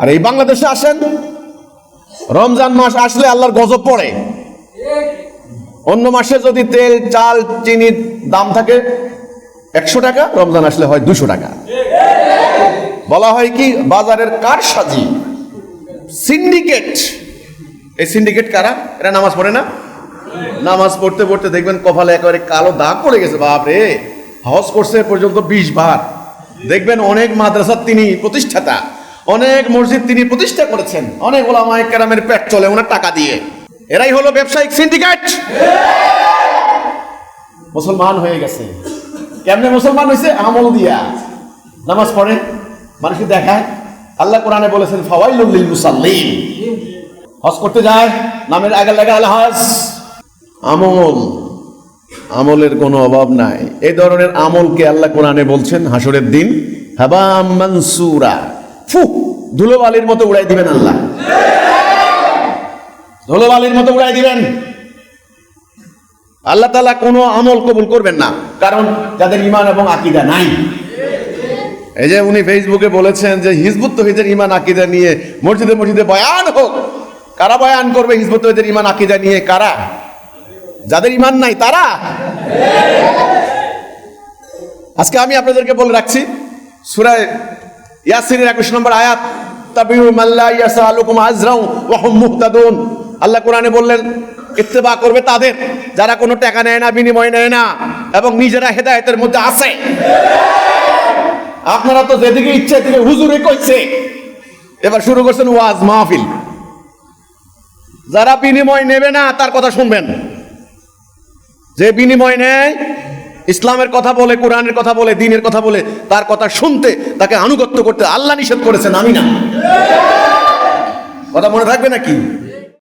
আর এই বাংলাদেশে আসেন, রমজান মাস আসলে আল্লাহর গজব পড়ে। অন্য মাসে যদি তেল, চাল চিনির দাম থাকে একশো টাকা, রমজান আসলে হয় দুশো টাকা। বলা হয় কি, বাজারের কার সাজি সিন্ডিকেট। এই সিন্ডিকেট কারা? এরা নামাজ পড়ে না? নামাজ পড়তে পড়তে দেখবেন কপালে একেবারে কালো দাগ পড়ে গেছে বাপ রে হজ করছে পর্যন্ত বিশ বার। দেখবেন অনেক মাদ্রাসার তিনি প্রতিষ্ঠাতা। অনেক মসজিদ তিনি প্রতিষ্ঠা করেছেন। অনেক ওলামায় কেরামের পেট চলে ওনার টাকা দিয়ে। এরাই হলো ব্যবসায়িক সিন্ডিকেট। মুসলমান হয়ে গেছে। কেমনে মুসলমান হয়েছে আমল দিয়া। নামাজ পড়ে, মানুষকে দেখায়। আল্লাহ কোরআনে বলেছেন ফাওয়াইলুল লিল মুসাল্লিন। হজ করতে যায়, নামের আগে লাগা আল হজ। আমল, আমলের কোনো অভাব নাই। এই ধরনের আমলকে আল্লাহ কোরআনে বলছেন হাসরের দিন, হাবাম মানসুরা। ফু, ধুলোবালির মতো উড়াই দিবেন আল্লাহ। ধুলোবালির মতো উড়াই দিবেন। আল্লাহ তালা কোনো আমল কবুল করবেন না, কারণ যাদের ইমান এবং আকিদা নাই। এই যে উনি ফেসবুকে বলেছেন যে হিজবুত তহিদের ইমান আকিদা নিয়ে মসজিদে মসজিদে বয়ান হোক। কারা বয়ান করবে হিজবুত তহিদের ইমান আকিদা নিয়ে? কারা? যাদের ইমান নাই, তারা? আজকে আমি আপনাদেরকে বলে রাখছি, সুরায় ইয়াসিনের একুশ নম্বর আয়াত আল্লাহ কোরআনে বললেন, ইত্তেবা করবে তাদের যারা কোনো টাকা নেয় না, বিনিময় নেয় না এবং নিজেরা হেদায়েতের মধ্যে আছে। আপনারা তো যেদিকে ইচ্ছে থেকে হুজুরে কইছে। এবার শুরু করছেন ওয়াজ মাহফিল। যারা বিনিময় নেবে না, তার কথা শুনবেন। যে বিনিময় নেয় ইসলামের কথা বলে, কোরআনের কথা বলে, দিনের কথা বলে, তার কথা শুনতে, তাকে আনুগত্য করতে আল্লাহ নিষেধ করেছেন, আমি না। কথা মনে থাকবে নাকি?